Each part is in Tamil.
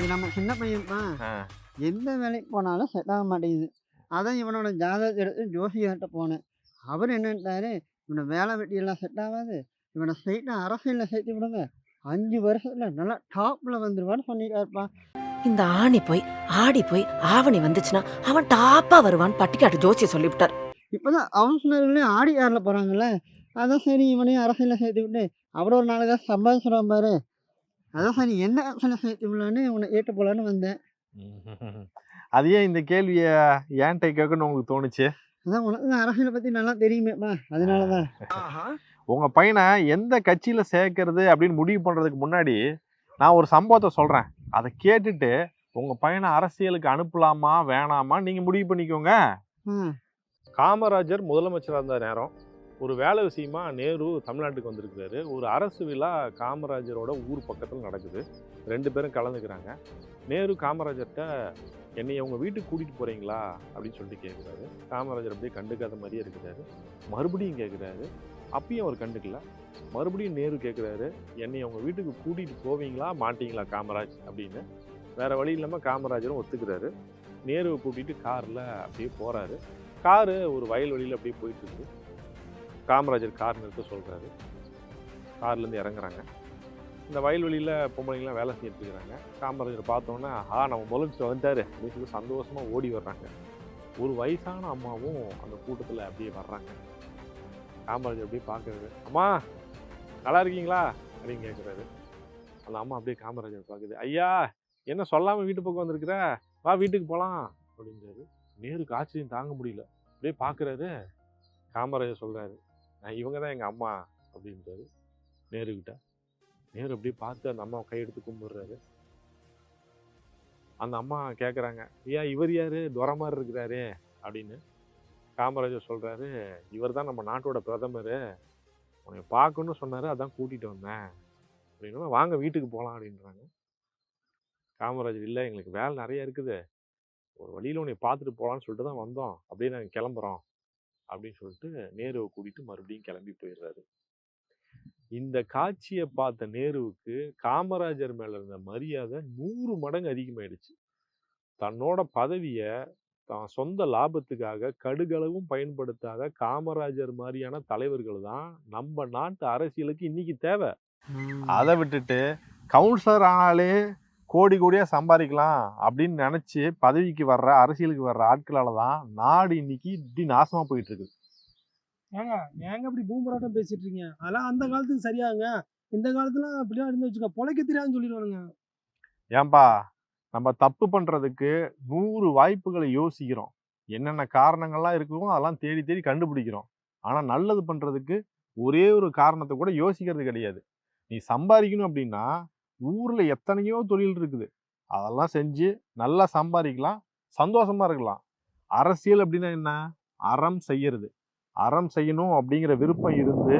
இது நம்ம சின்ன பையன்ப்பா ஆ. எந்த வேலைக்கு போனாலும் செட் ஆக மாட்டேங்குது. அதான் இவனோட ஜாதகத்தை எடுத்து ஜோசியர்கிட்ட போனேன். அவர் என்னன்ட்டாரு இவனை வேலை வெட்டியெல்லாம் செட் ஆகாது இவனை ஸ்ட்ரைட்டாக அரசியலில் சேர்த்து விடுங்க. அஞ்சு வருஷத்துல நல்லா டாப்ல வந்துருவான்னு சொல்லிட்டாருப்பா. இந்த ஆணி போய் ஆடி போய் ஆவணி வந்துச்சுன்னா அவன் டாப்பா வருவான்னு பட்டிக்காட்டு ஜோசிய சொல்லிவிட்டார். இப்போதான் கவுன்சிலர்களே ஆடி ஆறில் போகிறாங்கல்ல அதான் சரி இவனையும் அரசியலில் சேர்த்து விட்டு அவர் ஒரு நாலு காசு சம்பாதிச்சிடுவான் பாரு. அதான் சரி என்ன அரசியலில் சேர்த்து விடலான்னு இவனை ஏற்று போகலான்னு வந்தேன். அது ஏன் இந்த கேள்வியை ஏன்ட்ட கேட்கணும்னு உங்களுக்கு தோணுச்சு? அதான் உனக்கு அரசியலை பற்றி நல்லா தெரியுமேப்பா அதனால தான் உங்க பையனை எந்த கட்சியில சேர்க்கறது அப்படின்னு முடிவு பண்றதுக்கு முன்னாடி நான் ஒரு சம்பவத்தை சொல்றேன். அதை கேட்டுட்டு உங்க பையனை அரசியலுக்கு அனுப்பலாமா வேணாமா நீங்க முடிவு பண்ணிக்கோங்க. ம். காமராஜர் முதலமைச்சராக இருந்த நேரம் ஒரு வேலை விஷயமா நேரு தமிழ்நாட்டுக்கு வந்திருக்கிறாரு. ஒரு அரசு விழா காமராஜரோட ஊர் பக்கத்தில் நடக்குது. ரெண்டு பேரும் கலந்துக்கிறாங்க. நேரு காமராஜர்கிட்ட என்னை அவங்க வீட்டுக்கு கூட்டிகிட்டு போகிறீங்களா அப்படின்னு சொல்லிட்டு கேட்குறாரு காமராஜர் அப்படியே கண்டுக்காத மாதிரியே இருக்கிறாரு. மறுபடியும் கேட்குறாரு அப்பயும் அவர் கண்டுக்கல. மறுபடியும் நேரு கேட்குறாரு என்னை அவங்க வீட்டுக்கு கூட்டிகிட்டு போவீங்களா மாட்டிங்களா காமராஜ்? அப்படின்னு. வேறு வழி இல்லாமல் காமராஜரும் ஒத்துக்கிறாரு. நேருவை கூட்டிகிட்டு காரில் அப்படியே போகிறாரு காரு ஒரு வயல்வெளியில் அப்படியே போயிட்டுருக்குது காமராஜர் கார் நிறுத்த சொல்கிறாரு கார்லேருந்து இறங்குறாங்க. இந்த வயல்வெளியில் பொம்பளைங்களாம் வேலை செஞ்சுட்டு இருக்கிறாங்க. காமராஜர் பார்த்தோன்னே ஆ நம்ம முதலமைச்சர் வந்துட்டாரு. அப்படின்னு சொல்லி சந்தோஷமாக ஓடி வர்றாங்க. ஒரு வயசான அம்மாவும் அந்த கூட்டத்தில் அப்படியே வர்றாங்க. காமராஜர் அப்படியே பார்க்குறது அம்மா நல்லா இருக்கீங்களா? அப்படின்னு கேட்குறாரு அந்த அம்மா அப்படியே காமராஜர் பார்க்குது ஐயா என்ன சொல்லாமல் வீட்டு பக்கம் வந்திருக்கிற? வா வீட்டுக்கு போகலாம் அப்படின்றாரு. நேருக்கு ஆச்சரியம் தாங்க முடியல. அப்படியே பார்க்குறாரு. காமராஜர் சொல்கிறாரு நான் இவங்க தான் எங்கள் அம்மா அப்படின்றாரு நேருக்கிட்ட நேரு அப்படியே பார்த்து அந்த அம்மா கையெடுத்து கும்பிடுறாரு. அந்த அம்மா கேட்குறாங்க ஐயா இவர் யார்? துரை மாதிரி இருக்கிறாரு அப்படின்னு. காமராஜர் சொல்கிறாரு இவர் தான் நம்ம நாட்டோட பிரதமர். உன்னை பார்க்கணும்னு சொன்னார் அதான் கூட்டிகிட்டு வந்தேன். அப்படின்னா வாங்க வீட்டுக்கு போகலாம் அப்படின்றாங்க. காமராஜர் இல்லை எங்களுக்கு வேலை நிறைய இருக்குது. ஒரு வழியில் உன்னை பார்த்துட்டு போகலான்னு சொல்லிட்டு தான் வந்தோம். அப்படியே நாங்கள் கிளம்புறோம். அப்படின்னு சொல்லிட்டு நேருவை கூட்டிட்டு மறுபடியும் கிளம்பி போயிடுறாரு. இந்த காட்சியை பார்த்த நேருவுக்கு காமராஜர் மேல இருந்த மரியாதை நூறு மடங்கு அதிகமாயிடுச்சு. தன்னோட பதவியை தான் சொந்த லாபத்துக்காக கடுகளவும் பயன்படுத்தாத காமராஜர் மாதிரியான தலைவர்கள் தான் நம்ம நாட்டு அரசியலுக்கு இன்னைக்கு தேவை. அதை விட்டுட்டு கவுன்சிலர் ஆனாலே கோடி கோடியா சம்பாதிக்கலாம் அப்படின்னு நினைச்சு பதவிக்கு வர்ற அரசியலுக்கு வர்ற ஆட்களால தான் நாடு இன்னைக்கு இப்படி நாசமா போயிட்டு இருக்கு ஏங்க ஏங்க இப்படி பூம்பராட்டம் பேசிட்டு இருக்கீங்க? அதெல்லாம் அந்த காலத்துக்கு சரியாங்க இந்த காலத்துல அப்படிலாம் இருந்து வச்சுக்கோ பொழைக்க தெரியாதுன்னு சொல்லிடுவானுங்க. ஏன்பா நம்ம தப்பு பண்றதுக்கு நூறு வாய்ப்புகளை யோசிக்கிறோம். என்னென்ன காரணங்கள்லாம் இருக்குமோ அதெல்லாம் தேடி தேடி கண்டுபிடிக்கிறோம். ஆனா நல்லது பண்றதுக்கு ஒரே ஒரு காரணத்தை கூட யோசிக்கிறது கிடையாது. நீ சம்பாதிக்கணும் அப்படின்னா ஊரில் எத்தனையோ தொழில் இருக்குது. அதெல்லாம் செஞ்சு நல்லா சம்பாதிக்கலாம் சந்தோஷமாக இருக்கலாம். அரசியல் அப்படின்னா என்ன? அறம் செய்யறது. அறம் செய்யணும் அப்படிங்கிற விருப்பம் இருந்து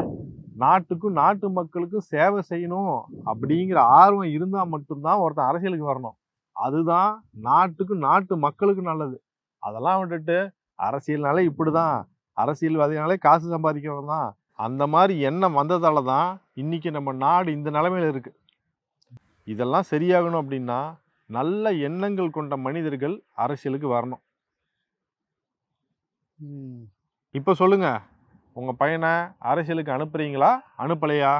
நாட்டுக்கும் நாட்டு மக்களுக்கும் சேவை செய்யணும் அப்படிங்கிற ஆர்வம் இருந்தால் மட்டும்தான் ஒருத்தன் அரசியலுக்கு வரணும். அதுதான் நாட்டுக்கும் நாட்டு மக்களுக்கும் நல்லது. அதெல்லாம் விட்டுட்டு அரசியல்னாலே இப்படி தான் அரசியல்வாதினாலே காசு சம்பாதிக்கிறவங்க தான் அந்த மாதிரி எண்ணம் வந்ததால தான் இன்னைக்கு நம்ம நாடு இந்த நிலமையில இருக்குது இதெல்லாம் சரியாகணும் அப்படின்னா நல்ல எண்ணங்கள் கொண்ட மனிதர்கள் அரசியலுக்கு வரணும். இப்போ சொல்லுங்க உங்க பையனை அரசியலுக்கு அனுப்புறீங்களா? அனுப்பலையா?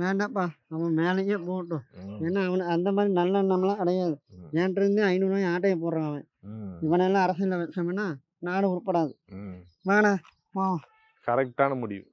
வேண்டாப்பா அவன் மேலேயே போகட்டும். ஏன்னா அவனுக்கு அந்த மாதிரி நல்ல எண்ணம்லாம் கிடையாது. என்கிட்ட இருந்து ஐநூறுவாய் ஆட்டையை போடுறான் அவன். இவனெல்லாம் அரசியலில் வச்சோம்னா நாடு உருப்படாது. வேணா கரெக்டான முடிவு.